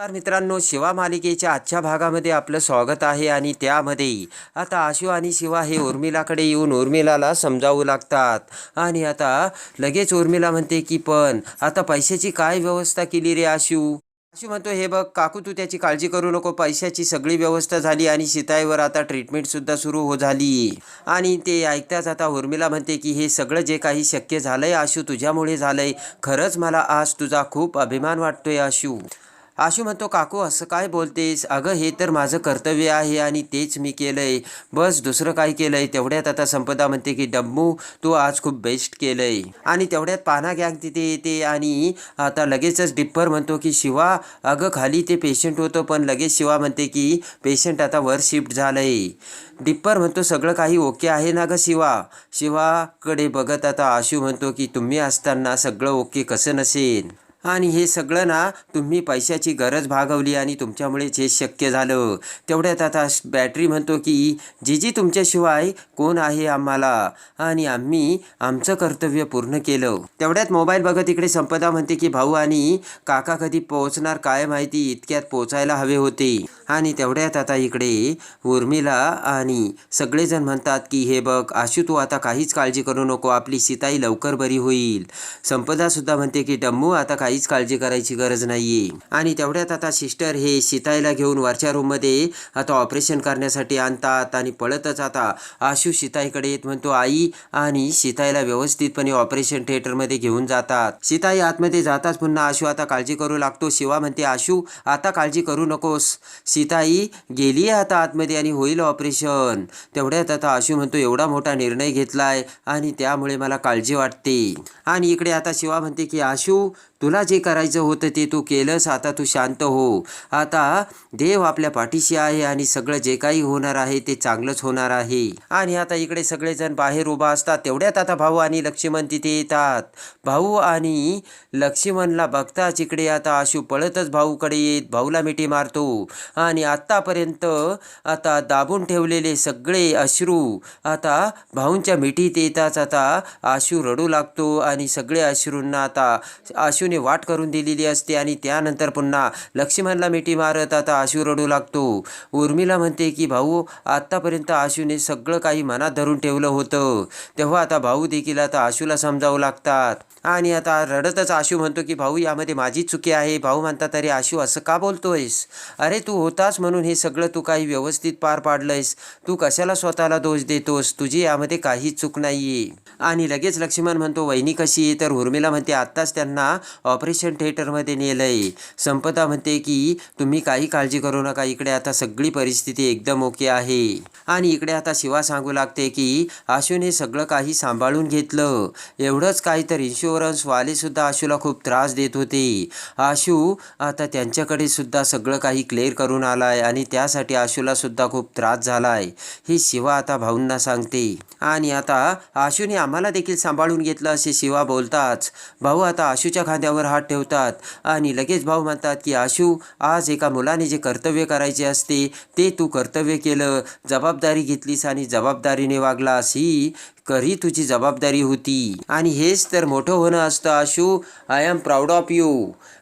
नमस्कार मित्रांनो शिवा मालिकेच्या आजच्या भागामध्ये आपलं स्वागत आहे आणि त्यामध्ये आता आशु आणि शिवा हे उर्मिलाकडे येऊन उर्मिलाला समजावू लागतात. आणि आता लगेच उर्मिला म्हणते की पण आता पैशाची काय व्यवस्था केली रे आशू? आशू म्हणतो हे बघ काकू तू त्याची काळजी करू नको. पैशाची सगळी व्यवस्था झाली आणि शिताईवर आता ट्रीटमेंटसुद्धा सुरू हो झाली. आणि ते ऐकताच आता उर्मिला म्हणते की हे सगळं जे काही शक्य झालंय आशू तुझ्यामुळे झालंय. खरंच मला आज तुझा खूप अभिमान वाटतोय आशू. आशू म्हणतो काकू असं काय बोलतेस? अगं हे तर माझं कर्तव्य आहे आणि तेच मी केलंय. बस दुसरं काय केलंय? तेवढ्यात आता संपदा म्हणते की डम्मू तू आज खूप बेस्ट केलंय. आणि तेवढ्यात पाना गँग तिथे येते आणि आता लगेचच डिप्पर म्हणतो की शिवा अगं खाली ते पेशंट होतं पण लगेच शिवा म्हणते की पेशंट आता वर शिफ्ट झालंय. डिप्पर म्हणतो सगळं काही ओके आहे ना गं शिवा? शिवाकडे बघत आता आशू म्हणतो की तुम्ही असताना सगळं ओके कसं नसेल? आणि हे सगळं ना तुम्ही पैशाची गरज भागवली आणि तुमच्यामुळेच हे शक्य झालं. तेवढ्यात आता बॅटरी म्हणतो की जीजी तुमच्याशिवाय कोण आहे आम्हाला? आणि आम्ही आमचं कर्तव्य पूर्ण केलं. तेवढ्यात मोबाईल बघत इकडे संपदा म्हणते की भाऊ आणि काका कधी पोहोचणार काय माहिती? इतक्यात पोचायला हवे होते. आणि तेवढ्यात आता इकडे उर्मिला आणि सगळेजण म्हणतात की हे बघ आशू तू आता काहीच काळजी करू नको. आपली सीताई लवकर बरी होईल. संपदासुद्धा म्हणते की डम्मू आता काही काहीच काळजी करायची गरज नाहीये. आणि तेवढ्यात आता सिस्टर हे सीताईला घेऊन वरच्या रूममध्ये आता ऑपरेशन करण्यासाठी आणतात आणि पळतच आता. आशू सीताईकडे येत म्हणतो आई आणि सीताईला व्यवस्थितपणे ऑपरेशन थिएटरमध्ये घेऊन जातात. सीताई आतमध्ये जाताच पुन्हा आशू आता काळजी करू लागतो. शिवा म्हणते आशू आता काळजी करू नकोस. सीताई गेली आहे आता आतमध्ये आणि होईल ऑपरेशन तेवढ्यात आता आशू म्हणतो एवढा मोठा निर्णय घेतलाय आणि त्यामुळे मला काळजी वाटते. आणि इकडे आता शिवा म्हणते की आशू तुला जे करायचं होतं ते तू केलंस आता तू शांत हो. आता देव आपल्या पाठीशी आहे आणि सगळं जे काही होणार आहे ते चांगलंच होणार आहे. आणि आता इकडे सगळेजण बाहेर उभा असतात तेवढ्यात आता भाऊ आणि लक्ष्मण तिथे येतात. भाऊ आणि लक्ष्मणला बघताच इकडे आता आशू पळतच भाऊकडे येत भाऊला मिठी मारतो. आणि आत्तापर्यंत आता दाबून ठेवलेले सगळे अश्रू आता भाऊंच्या मिठीत येताच आता आशू रडू लागतो आणि सगळे अश्रूंना आता आशू बाजूने वाट करून दिलेली असते आणि त्यानंतर पुन्हा लक्ष्मणला मिठी मारत आता आशू रडू लागतो. उर्मिला म्हणते की भाऊ आत्तापर्यंत आशूने सगळं काही मनात धरून ठेवलं होतं. तेव्हा आता भाऊ देखील आता आशूला समजावू लागतात. आणि आता रडतच आशू म्हणतो की भाऊ यामध्ये माझी चुकी आहे. भाऊ म्हणता तरी आशू असं का बोलतोयस? अरे तू होतास म्हणून हे सगळं तू काही व्यवस्थित पार पाडलंयस. तू कशाला स्वतःला दोष देतोस? तुझी यामध्ये काही चूक नाहीये. आणि लगेच लक्ष्मण म्हणतो वहिनी कशी तर उर्मिला म्हणते आत्ताच त्यांना ऑपरेशन थिएटरमध्ये नेलंय. संपदा म्हणते की तुम्ही काही काळजी करू नका इकडे आता सगळी परिस्थिती एकदम ओके आहे. आणि इकडे आता शिवा सांगू लागते की आशूने सगळं काही सांभाळून घेतलं. एवढंच काही तर इन्शुरन्सवाले सुद्धा आशूला खूप त्रास देत होते. आशू आता त्यांच्याकडे सुद्धा सगळं काही क्लिअर करून आलाय आणि त्यासाठी आशूला सुद्धा खूप त्रास झालाय. ही शिवा आता भाऊंना सांगते. आणि आता आशूने आम्हाला देखील सांभाळून घेतलं असे शिवा बोलताच. भाऊ आता आशूच्या खांद्या खांद्यावर हात ठेवतात. आणि लगेच भाऊ म्हणतात की आशू आज एका मुलाने जे कर्तव्य करायचे असते ते तू कर्तव्य केलं. जबाबदारी घेतलीस आणि जबाबदारीने वागलास. ही करी तुझी जबाबदारी होती? आणि हेच तर मोठं होणं असतं Ashu. I am proud of you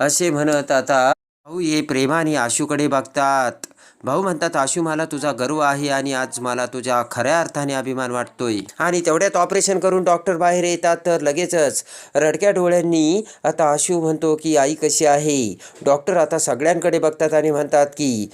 असे म्हणत आता भाऊ हे प्रेमाने आशूकडे बघतात. भाऊ म्हणतात आशू मला तुझा गर्व आहे आणि आज मला तुझ्या खऱ्या अर्थाने अभिमान वाटतोय. आणि तेवढ्यात ऑपरेशन करून डॉक्टर बाहेर येतात तर लगेचच रडक्या डोळ्यांनी आता आशू म्हणतो की आई कशी आहे? डॉक्टर आता सगळ्यांकडे बघतात आणि म्हणतात की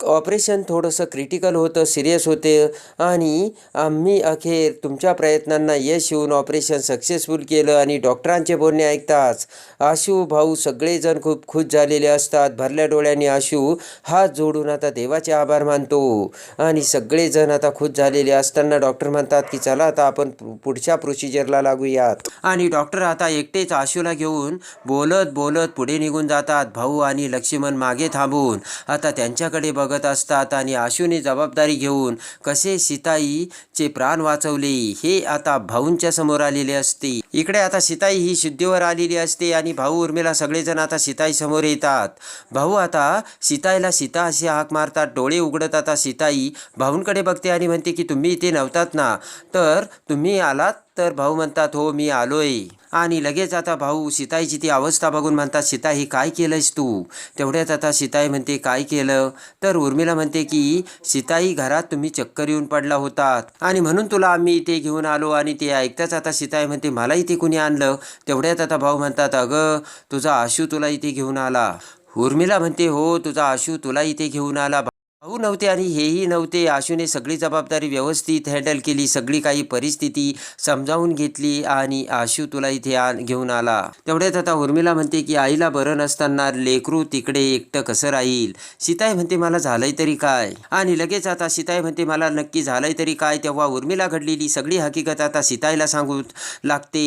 ऑपरेशन थोडंसं क्रिटिकल होतं सिरियस होते. आणि आम्ही अखेर तुमच्या प्रयत्नांना यश येऊन ऑपरेशन सक्सेसफुल केलं आणि डॉक्टरांचे बोलणे ऐकताच आशू भाऊ सगळेजण खूप खुश झालेले असतात. भरल्या डोळ्यांनी आशू हात जोडून आता देवाचे आभार मानतो. आणि सगळेजण आता खुश झालेले असताना डॉक्टर म्हणतात की चला आता आपण पुढच्या प्रोसिजरला लागूयात. आणि डॉक्टर आता एकटेच आशूला घेऊन बोलत बोलत पुढे निघून जातात. भाऊ आणि लक्ष्मण मागे थांबून आता त्यांच्याकडे बघ बघत असतात आणि आशूने जबाबदारी घेऊन कसे सीताईचे प्राण वाचवले हे आता भाऊंच्या समोर आलेले असते. इकडे आता सीताई ही शुद्धीवर आलेली असते आणि भाऊ उर्मिला सगळेजण आता सीताई समोर येतात. भाऊ आता सीताईला सीता अशी हाक मारतात डोळे उघडत आता सीताई भाऊंकडे बघते आणि म्हणते की तुम्ही इथे नव्हतात ना? तर तुम्ही आलात तर भाऊ म्हणतात हो मी आलोय. आणि लगेच आता भाऊ सीताईची ती अवस्था बघून म्हणतात सीता ही काय केलंयस तू? तेवढ्यात आता सीताई म्हणते काय केलं? तर उर्मिला म्हणते की सीताई घरात तुम्ही चक्कर येऊन पडला होतात. आणि म्हणून तुला आम्ही इथे घेऊन आलो आणि ते ऐकताच आता सीताई म्हणते मला इथे कुणी आणलं? तेवढ्यात आता भाऊ म्हणतात अगं तुझा आशू तुला इथे घेऊन आला. उर्मिला म्हणते हो तुझा आशू तुला इथे घेऊन आला. भाऊ नव्हते आणि हेही नव्हते. आशूने सगळी जबाबदारी व्यवस्थित हँडल केली सगळी काही परिस्थिती समजावून घेतली आणि आशू तुला इथे घेऊन आला. तेवढ्यात आता उर्मिला म्हणते की आईला बरं नसताना लेकरू तिकडे एकटं कसं राहील? सीताई म्हणते मला झालंय तरी काय? आणि लगेच आता सीताई म्हणते मला नक्की झालंय तरी काय? तेव्हा उर्मिला घडलेली सगळी हकीकत आता सीताईला सांगू लागते.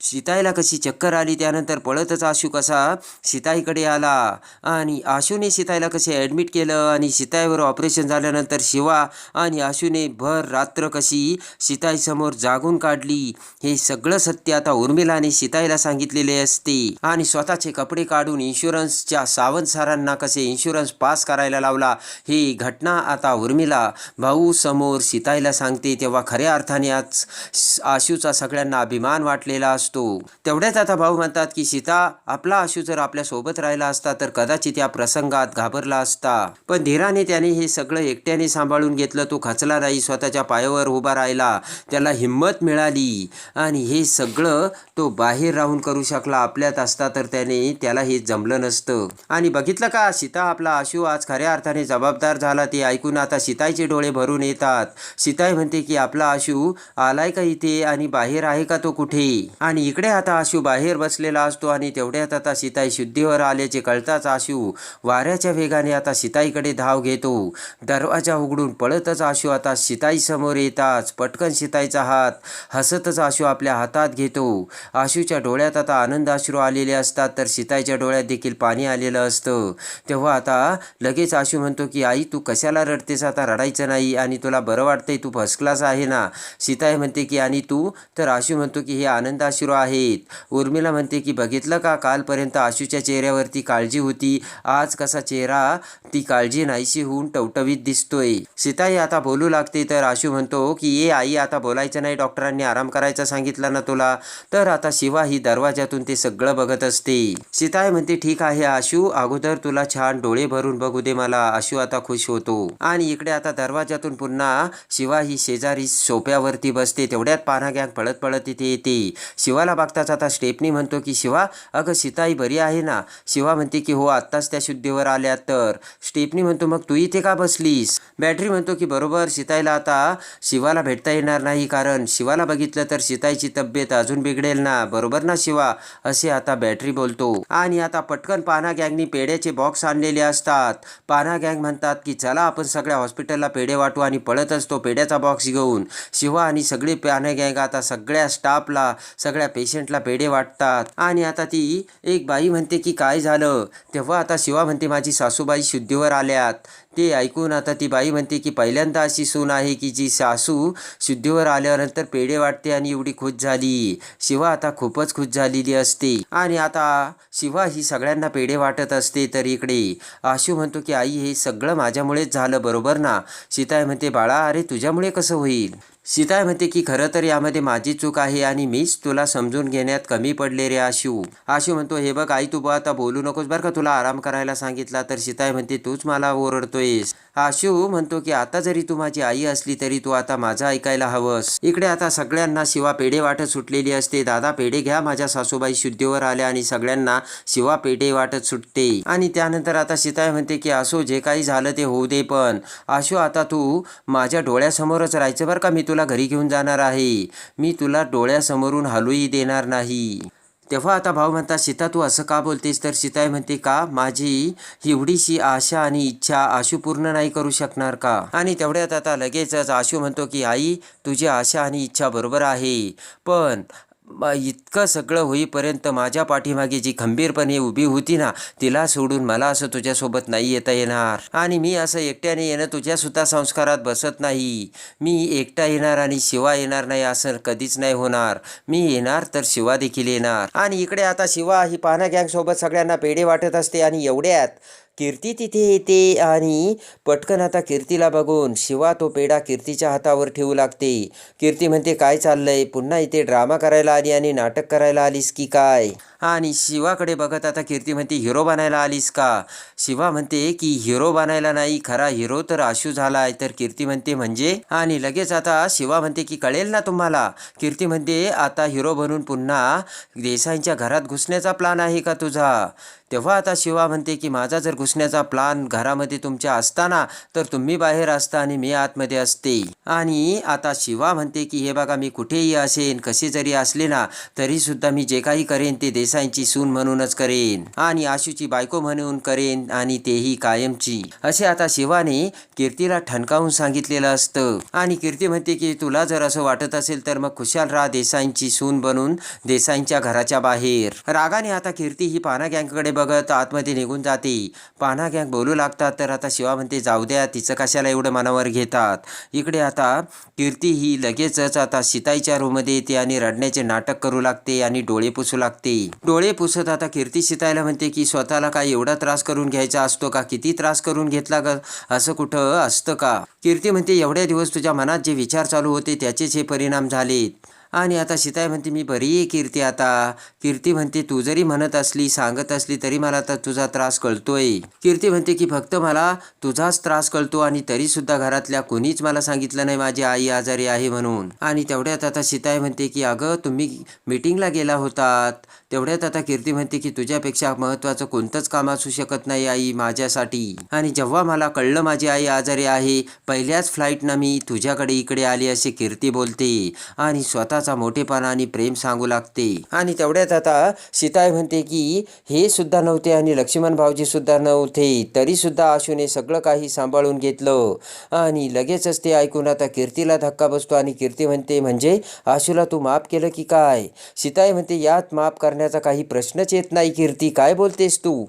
सीताईला कशी चक्कर आली त्यानंतर पळतच आशू कसा सीताईकडे आला. आणि आशूने सीताईला कसे ॲडमिट केलं आणि सीताईवर ऑपरेशन झाल्यानंतर शिवा आणि आशूने भर रात्र कशी सीताईसमोर जागून काढली. हे सगळं सत्य आता उर्मिलाने सीताईला सांगितलेले असते. आणि स्वतःचे कपडे काढून इन्शुरन्सच्या सावंत सरांना कसे इन्शुरन्स पास करायला लावला ही घटना आता उर्मिला भाऊ समोर सीताईला सांगते. तेव्हा खऱ्या अर्थाने आज आशूचा सगळ्यांना अभिमान वाटलेला असतो. तेवढ्याच आता भाऊ म्हणतात की सीता आपला आशू जर आपल्यासोबत राहिला असता तर कदाचित या प्रसंगात घाबरला असता. पण धीराने त्याने हे सगळं एकट्याने सांभाळून घेतलं तो खचला नाही स्वतःच्या पायावर उभा राहिला त्याला हिंमत मिळाली. आणि हे सगळं तो बाहेर राहून करू शकला आपल्यात असता तर त्याने त्याला हे जमलं नसतं. आणि बघितलं का सीता आपला आशू आज खऱ्या अर्थाने जबाबदार झाला ते ऐकून आता सीताईचे डोळे भरून येतात. सीताई म्हणते की आपला आशू आलाय का इथे आणि बाहेर आहे का तो कुठे? आणि आणि इकडे आता आशू बाहेर बसलेला असतो आणि तेवढ्यात आता सीताई शुद्धीवर आल्याचे कळताच आशू वाऱ्याच्या वेगाने आता सीताईकडे धाव घेतो. दरवाजा उघडून पळतच आशू आता सीताईसमोर येताच. पटकन सीताईचा हात हसतच आशू आपल्या हातात घेतो. आशूच्या डोळ्यात आता आनंद आश्रू आलेले असतात तर सीताईच्या डोळ्यात देखील पाणी आलेलं असतं. तेव्हा आता लगेच आशू म्हणतो की आई तू कशाला रडतेस? आता रडायचं नाही आणि तुला बरं वाटतंय तू फर्स्ट क्लास आहे ना. सीताई म्हणते की आणि तू? तर आशू म्हणतो की हे आनंद अश्रू आहेत. उर्मिला म्हणते की बघितलं का? कालपर्यंत आशूच्या चेहऱ्यावरती काळजी होती. आज कसा चेहरा? ती काळजी नाहीशी होऊन टवटवीत दिसतोय. सीताई आता बोलू लागते. तर आशू म्हणतो की ये आई आता बोलायचं नाही. डॉक्टरांनी आराम करायचा सांगितला ना तुला. तर आता शिवा ही दरवाजातून ते सगळं बघत असते. सीताई म्हणते ठीक आहे आशू. अगोदर तुला छान डोळे भरून बघू दे मला. आशू आता खुश होतो. आणि इकडे आता दरवाजातून पुन्हा शिवा ही शेजारी सोप्यावरती बसते. तेवढ्यात पाना गँग पळत पळत तिथे येते. शिवा शिवाला बघताच आता स्टेपनी म्हणतो की शिवा अगं सीताई बरी आहे ना? शिवा म्हणते की हो आत्ताच त्या शुद्धीवर आल्या तर. स्टेपनी म्हणतो मग तू इथे का बसलीस? बॅटरी म्हणतो की बरोबर सीताईला आता शिवाला भेटता येणार नाही कारण शिवाला बघितलं तर सीताईची तब्येत अजून बिघडेल ना. बरोबर ना शिवा? असे आता बॅटरी बोलतो. आणि आता पटकन पाना गँगनी पेढ्याचे बॉक्स आणलेले असतात. पाना गँग म्हणतात की चला आपण सगळ्या हॉस्पिटलला पेढे वाटू आणि पळत असतो पेढ्याचा बॉक्स घेऊन. शिवा आणि सगळे पाना गँग आता सगळ्या स्टाफला सगळ्या पेशंटला पेढे वाटतात. आणि आता ती एक बाई म्हणते की काय झालं? तेव्हा आता शिवा म्हणते माझी सासूबाई शुद्धीवर आल्यात. ते ऐकून आता ती बाई म्हणते की पहिल्यांदा अशी सून आहे की जी सासू शुद्धीवर आल्यानंतर पेढे वाटते आणि एवढी खुश झाली. शिवा आता खूपच खुश झालेली असते. आणि आता शिवा ही सगळ्यांना पेढे वाटत असते तर इकडे. आशू म्हणतो की आई हे सगळं माझ्यामुळेच झालं बरोबर ना? सीताय म्हणते बाळा अरे तुझ्यामुळे कसं होईल? सीताय म्हणते की खरं तर यामध्ये माझी चूक आहे आणि मीच तुला समजून घेण्यात कमी पडले रे आशिव आशिव म्हणतो हे बघ आई तू आता बोलू नकोस बरं का तुला आराम करायला सांगितला. तर सीताय म्हणते तूच मला ओरडतोयस. शिव म्हणतो की आता जरी तू माझी आई असली तरी तू आता माझं ऐकायला हवंस. इकडे आता सगळ्यांना शिवा पेढे वाटत सुटलेली असते. दादा पेढे घ्या माझ्या सासूबाई शुद्धीवर आल्या आणि सगळ्यांना शिवा पेढे वाटत सुटते. आणि त्यानंतर आता सीताय म्हणते की असो जे काही झालं ते होऊ दे पण. आशू आता तू माझ्या डोळ्यासमोरच राहायचं बरं का? मी तुला घरी घेऊन जाणार आहे. मी तुला डोळ्यासमोरून हलूही देणार नाही. तेव्हा आता भाऊ म्हणतात सीता तू असं का बोलतेस? तर सीताई म्हणते का? माझी एवढीशी आशा आणि इच्छा आशू पूर्ण नाही करू शकणार का? आणि तेवढ्यात आता लगेचच आशू म्हणतो की आई तुझी आशा आणि इच्छा बरोबर आहे. पण इतकं सगळं होईपर्यंत माझ्या पाठीमागे जी खंबीरपणे उभी होती ना तिला सोडून मला असं तुझ्यासोबत नाही येता येणार. आणि मी असं एकट्याने येणं तुझ्यासुद्धा संस्कारात बसत नाही. मी एकटा येणार आणि शिवा येणार नाही असं कधीच नाही होणार. मी येणार तर शिवा देखील येणार. आणि इकडे आता शिवा ही पाना गँग सोबत सगळ्यांना पेढे वाटत असते आणि एवढ्यात कीर्ती तिथे येते आणि पटकन आता कीर्तीला बघून शिवा तो पेढा कीर्तीच्या हातावर ठेवू लागते. कीर्ती म्हणते काय चाललंय? पुन्हा इथे ड्रामा करायला आली आणि नाटक करायला आलीस की काय? आणि शिवाकडे बघत आता कीर्ती म्हणते हिरो बनायला आलीस का? शिवा म्हणते की हिरो बनायला नाही खरा हिरो तर आशू झालाय. तर कीर्ती म्हणते म्हणजे? आणि लगेच आता शिवा म्हणते की कळेल ना तुम्हाला? कीर्ती म्हणते आता हिरो बनून पुन्हा देसाईंच्या घरात घुसण्याचा प्लान आहे का तुझा? तेव्हा आता शिवा म्हणते की माझा जर घुसण्याचा प्लान घरामध्ये तुमच्या असताना तर तुम्ही बाहेर असता आणि मी आतमध्ये असते. आणि आता शिवा म्हणते की हे बघा मी कुठेही असेन कसे जरी असले ना तरी सुद्धा मी जे काही करेन ते देसाईंची सून म्हणूनच करेन आणि आशूची बायको म्हणून करेन आणि तेही कायमची. असे आता शिवाने कीर्तीला ठणकावून सांगितलेलं असतं. आणि कीर्ती म्हणते की तुला जर असं वाटत असेल तर मग खुशाल राहा देसाईंची सून बनून देसाईंच्या घराच्या बाहेर. रागाने आता कीर्ती ही पाना गँगकडे बघत आतमध्ये निघून जाते. पाना गँग बोलू लागतात तर आता शिवा म्हणते जाऊ द्या तिचं कशाला एवढं मनावर घेतात? इकडे आता कीर्ती ही लगेचच आता सीताईच्या रूममध्ये येते आणि रडण्याचे नाटक करू लागते आणि डोळे पुसू लागते. डोळे पुसत आता कीर्ती सीताईला म्हणते की स्वतःला काय एवढा त्रास करून घ्यायचा असतो का? किती त्रास करून घेतला ग? असं कुठं असतं का? कीर्ती म्हणते एवढ्या दिवस तुझ्या मनात जे विचार चालू होते त्याचेच हे परिणाम झाले आणि आता सीताई म्हणते मी बरी कीर्ती आता. कीर्ती म्हणते तू जरी म्हणत असली सांगत असली तरी मला आता तुझा त्रास कळतोय. कीर्ती म्हणते की फक्त मला तुझाच त्रास कळतो आणि तरी सुद्धा घरातल्या कोणीच मला सांगितलं नाही माझी आई आजारी आहे म्हणून. आणि तेवढ्यात आता सीताई म्हणते की अगं तुम्ही मीटिंगला गेला होतात. तेवढ्यात आता कीर्ती म्हणते की तुझ्यापेक्षा महत्वाचं कोणतंच काम असू शकत नाही आई माझ्यासाठी. आणि जेव्हा मला कळलं माझी आई आजारी आहे पहिल्याच फ्लाईटनं मी तुझ्याकडे इकडे आली असे कीर्ती बोलते. आणि स्वतःचा मोठेपणा आणि प्रेम सांगू लागते. आणि तेवढ्यात आता सीताई म्हणते की हे सुद्धा नव्हते आणि लक्ष्मण भाऊजी सुद्धा नव्हते. तरी सुद्धा आशूने सगळं काही सांभाळून घेतलं. आणि लगेचच ते ऐकून आता कीर्तीला धक्का बसतो आणि कीर्ती म्हणते म्हणजे आशूला तू माफ केलं की काय? सीताई म्हणते यात माफ करण्याचा काही प्रश्नच येत नाही कीर्ती. काय बोलतेस तू?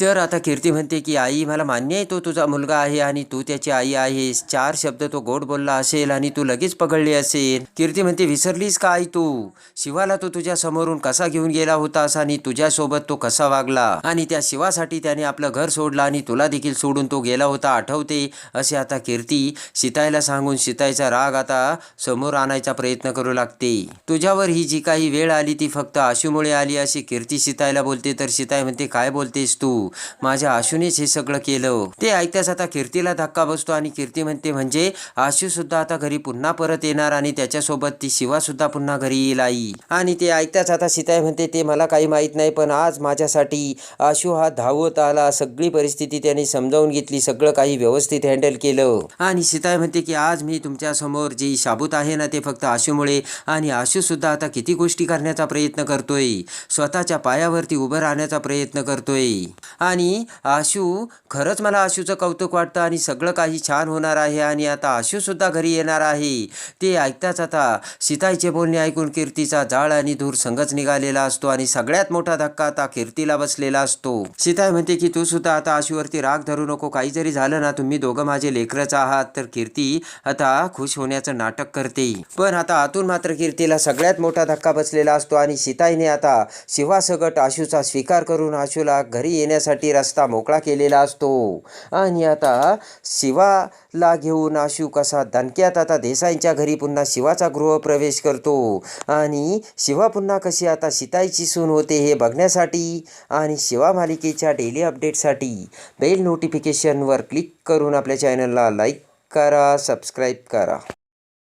तर आता कीर्ती म्हणते की आई मला मान्य आहे तो तुझा मुलगा आहे आणि तू त्याची आई आहेस. चार शब्द तो गोड बोलला असेल आणि तू लगेच पकडली असेल. कीर्ती म्हणते विसरलीस का आई तू? शिवाला तो तुझ्या समोरून कसा घेऊन गेला होतास आणि तुझ्यासोबत तो कसा वागला? आणि त्या शिवासाठी त्याने आपलं घर सोडलं आणि तुला देखील सोडून तो गेला होता आठवते? असे आता कीर्ती शितायला सांगून सीताईचा राग आता समोर आणायचा प्रयत्न करू लागते. तुझ्यावर ही जी काही वेळ आली ती फक्त आशूमुळे आली अशी कीर्ती शितायला बोलते. तर शिताय म्हणते काय बोलतेस तू? माझ्या आशूनेच हे सगळं केलं. ते ऐकताच आता कीर्तीला धक्का बसतो आणि कीर्ती म्हणते म्हणजे आशू सुद्धा आता घरी पुन्हा परत येणार आणि त्याच्यासोबत ती शिवा सुद्धा पुन्हा घरी येईल आई. आणि ते ऐकताच आता सीताई म्हणते ते मला काही माहीत नाही पण आज माझ्यासाठी आशू हा धावत आला. सगळी परिस्थिती त्याने समजावून घेतली. सगळं काही व्यवस्थित हँडल केलं. आणि सीताई म्हणते की आज मी तुमच्यासमोर जी शाबूत आहे ना ते फक्त आशूमुळे आणि आशू सुद्धा आता किती गोष्टी करण्याचा प्रयत्न करतोय. स्वतःच्या पायावरती उभं राहण्याचा प्रयत्न करतोय. आणि आशू खरंच मला आशूचं कौतुक वाटतं आणि सगळं काही छान होणार आहे आणि आता आशू सुद्धा घरी येणार आहे. ते ऐकताच आता सीताईचे बोलणे ऐकून कीर्तीचा जाळ आणि धूर संगच निघालेला असतो आणि सगळ्यात मोठा धक्का आता कीर्तीला बसलेला असतो. सीताई म्हणते की तू सुद्धा आता आशूवरती राग धरू नको. काही जरी झालं ना तुम्ही दोघं माझे लेकरच आहात. तर कीर्ती आता खुश होण्याचं नाटक करते. पण आता आतून मात्र कीर्तीला सगळ्यात मोठा धक्का बसलेला असतो आणि सीताईने आता शिवासगट आशूचा स्वीकार करून आशूला घरी येण्यासाठी रस्ता मोकळा केलेला असतो. आणि आता शिवाला घेऊन आशू कसा दणक्यात आता देसाईंच्या घरी पुन्हा शिवाचा गृहप्रवेश करतो. आणि शिवा पुन्हा कशी आता सीताईची सून होते हे बघण्यासाठी आणि शिवा मालिकेच्या डेली अपडेटसाठी बेल नोटिफिकेशनवर क्लिक करून आपल्या चॅनलला लाईक करा सबस्क्राईब करा.